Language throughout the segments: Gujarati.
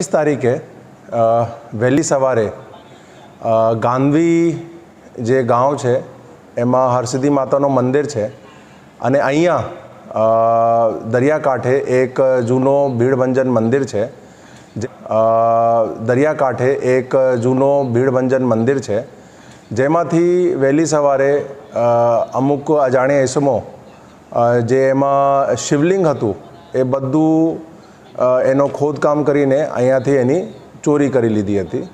ત્રીસ તારીખે વહેલી સવારે ગાંધી જે ગાંવ છે એમાં હરસિદ્ધિ માતાનું મંદિર છે અને અહીંયા દરિયાકાંઠે એક જૂનો ભીડભંજન મંદિર છે દરિયાકાંઠે એક જૂનો ભીડભંજન મંદિર છે જેમાંથી વહેલી સવારે અમુક અજાણ્યા ઇસમો જે એમાં શિવલિંગ હતું એ બધું એનો ખોદકામ કરીને અહીંયાથી એની ચોરી કરી લીધી હતી.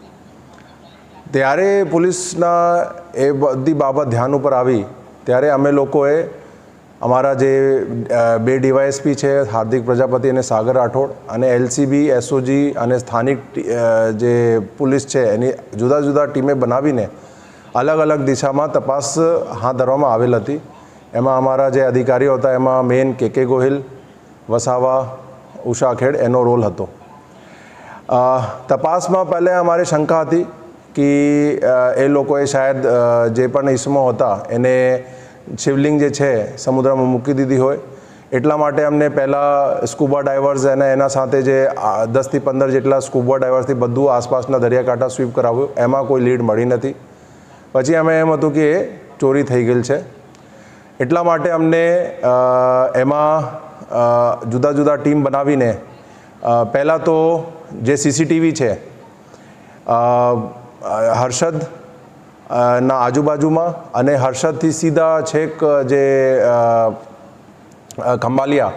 ત્યારે પોલીસના એ બધી બાબત ધ્યાન ઉપર આવી, ત્યારે અમે લોકોએ અમારા જે બે ડીવાયએસપી છે, હાર્દિક પ્રજાપતિ અને સાગર રાઠોડ અને એલસીબી, એસઓજી અને સ્થાનિક જે પોલીસ છે, એની જુદા જુદા ટીમે બનાવીને અલગ અલગ દિશામાં તપાસ હાથ ધરવામાં આવેલ હતી. એમાં અમારા જે અધિકારીઓ હતા, એમાં મેન કે કે ગોહિલ, વસાવા ઉષા ખેડ, એનો રોલ હતો. તપાસમાં પહેલે અમારે શંકા હતી કે એ લોકોએ શાયદ જે પણ ઈસમો હતા, એને શિવલિંગ જે છે, સમુદ્રમાં મૂકી દીધી હોય. એટલા માટે અમને પહેલાં સ્કૂબા ડાઇવર્સ અને એના સાથે જે દસથી પંદર જેટલા સ્કૂબા ડાઇવર્સથી બધું આસપાસના દરિયાકાંઠા સ્વીપ કરાવ્યું. એમાં કોઈ લીડ મળી નથી. પછી અમે એમ હતું કે એ ચોરી થઈ ગયેલ છે. એટલા માટે અમને એમાં જુદા જુદા ટીમ બનાવીને પહેલાં તો જે સીસીટીવી છે હર્ષદ ના આજુબાજુમાં અને હર્ષદથી સીધા છેક જે ખંભાલિયા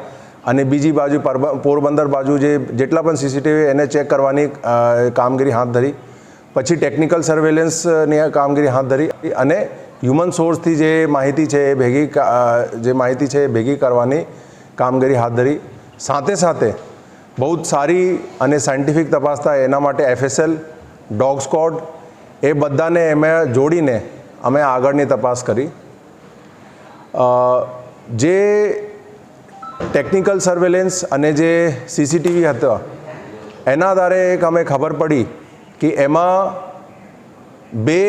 અને બીજી બાજુ પરબ- પોરબંદર બાજુ જે જેટલા પણ સીસીટીવી એને ચેક કરવાની કામગીરી હાથ ધરી. પછી ટેકનિકલ સર્વેલન્સની કામગીરી હાથ ધરી અને હ્યુમન સોર્સથી જે માહિતી છે એ ભેગી જે માહિતી છે એ ભેગી કરવાની કામગીરી હાથ ધરી. સાથે સાથે બહુ જ સારી અને સાયન્ટિફિક તપાસ થાય એના માટે એફએસએલ ડોગ સ્કોડ, એ બધાને એમે જોડીને અમે આગળની તપાસ કરી. જે ટેકનિકલ સર્વેલન્સ અને જે સીસીટીવી હતા, એના આધારે એક અમે ખબર પડી કે એમાં બે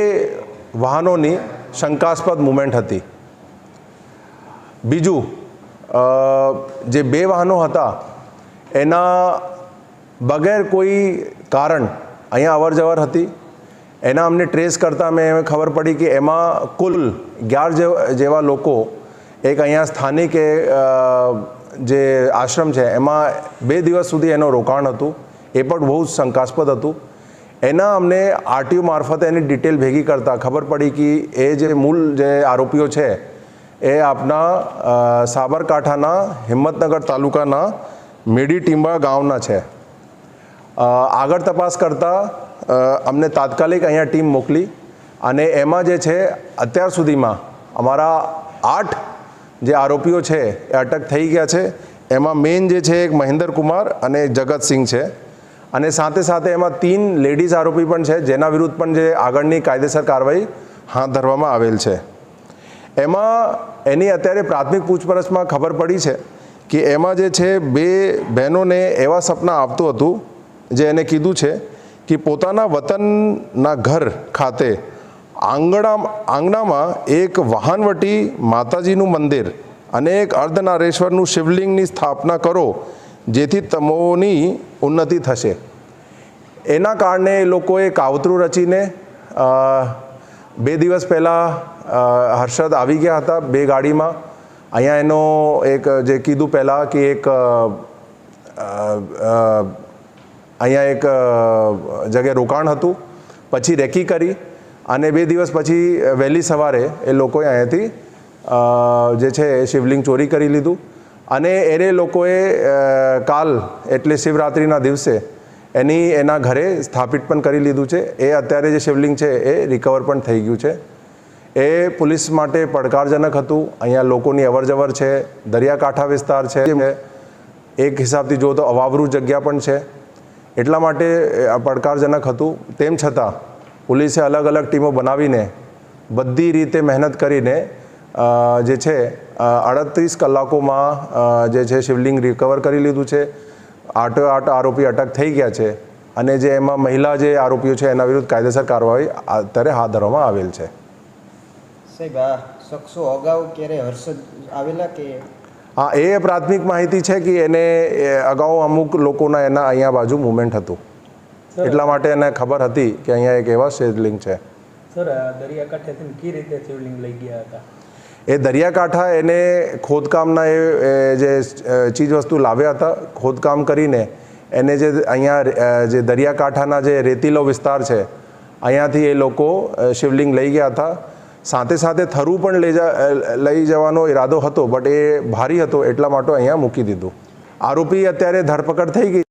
વાહનોની શંકાસ્પદ મુમેન્ટ હતી. બીજું જે બે વાહનો હતા એના બગેર કોઈ કારણ અહીંયા અવર જવર હતી. એના અમને ટ્રેસ કરતાં મેં ખબર પડી કે એમાં કુલ અગિયાર જેવા લોકો એક અહીંયા સ્થાનિક એ, જે આશ્રમ છે એમાં બે દિવસ સુધી એનું રોકાણ હતું. એ પણ બહુ જ શંકાસ્પદ હતું. એના અમને આરટીઓ મારફતે એની ડિટેલ ભેગી કરતાં ખબર પડી કે એ જે મૂળ જે આરોપીઓ છે એ આપના સાબરકાંઠાના, હિંમતનગર તાલુકાના મેડી ટીંબા ગામના છે. આગળ તપાસ કરતાં અમને તાત્કાલિક અહીંયા ટીમ મોકલી અને એમાં જે છે, અત્યાર સુધીમાં અમારા આઠ જે આરોપીઓ છે, એ અટક થઈ ગયા છે. એમાં મેઇન જે છે, એક મહેન્દ્ર કુમાર અને જગતસિંહ છે. અને સાથે સાથે એમાં તીન લેડીઝ આરોપી પણ છે, જેના વિરુદ્ધ પણ જે આગળની કાયદેસર કાર્યવાહી હાથ ધરવામાં આવેલ છે. એમાં એની અત્યારે પ્રાથમિક પૂછપરછમાં ખબર પડી છે કે એમાં જે છે, બે બહેનોને એવા સપના આવતું હતું, જે એને કીધું છે કે પોતાના વતનના ઘર ખાતે આંગણા, આંગણામાં એક વાહનવટી માતાજીનું મંદિર અને એક અર્ધનારેશ્વરનું શિવલિંગની સ્થાપના કરો, જેથી તમોની ઉન્નતિ થશે. એના કારણે એ લોકોએ કાવતરું રચીને બે દિવસ પહેલાં હર્ષદ આવી ગયા હતા બે ગાડીમાં. અહીંયા એનો એક જે કીધું પહેલાં કે એક અહીંયા એક જગ્યાએ રોકાણ હતું. પછી રેકી કરી અને બે દિવસ પછી વહેલી સવારે એ લોકોએ અહીંયાથી જે છે એ શિવલિંગ ચોરી કરી લીધું. અને એને લોકોએ કાલ એટલે શિવરાત્રિના દિવસે એની એના ઘરે સ્થાપિત પણ કરી લીધું છે. એ અત્યારે જે શિવલિંગ છે એ રિકવર પણ થઈ ગયું છે. એ પોલીસ માટે પડકારજનક હતું. અહીંયા લોકોની અવરજવર છે, દરિયાકાંઠા વિસ્તાર છે. એક હિસાબથી જો તો અવાવરું જગ્યા પણ છે. એટલા માટે પડકારજનક હતું. તેમ છતાં પોલીસે અલગ અલગ ટીમો બનાવીને બધી રીતે મહેનત કરીને જે છે અડત્રીસ કલાકોમાં જે છે, શિવલિંગ રિકવર કરી લીધું છે. આઠ આઠ આરોપી અટક થઈ ગયા છે અને જે એમાં મહિલા જે આરોપીઓ છે, એના વિરુદ્ધ કાયદેસર કાર્યવાહી અત્યારે હાથ ધરવામાં આવેલ છે. સાહેબ આ શખ્સો અગાઉ ક્યારે હર્ષદ આવેલા કે? હા એ પ્રાથમિક માહિતી છે કે એને અગાઉ અમુક લોકોના એના અહીંયા બાજુ મુવમેન્ટ હતું. એટલા માટે એને ખબર હતી કે અહીંયા એક એવા શિવલિંગ છે. સર દરિયાકાંઠેથી કઈ રીતે શિવલિંગ લઈ ગયા હતા? એ દરિયાકાંઠા એને ખોદકામના એ એ જે ચીજ વસ્તુ લાવ્યા હતા ખોદકામ કરીને એને જે અહીંયા જે દરિયાકાંઠાના જે રેતીલો વિસ્તાર છે અહીંયાથી એ લોકો શિવલિંગ લઈ ગયા હતા. સાથે સાથે થરું પણ લઈ લઈ જવાનો ઈરાદો હતો બટ એ ભારી હતો, એટલા માટે અહીંયા મૂકી દીધું. આરોપી અત્યારે ધરપકડ થઈ ગઈ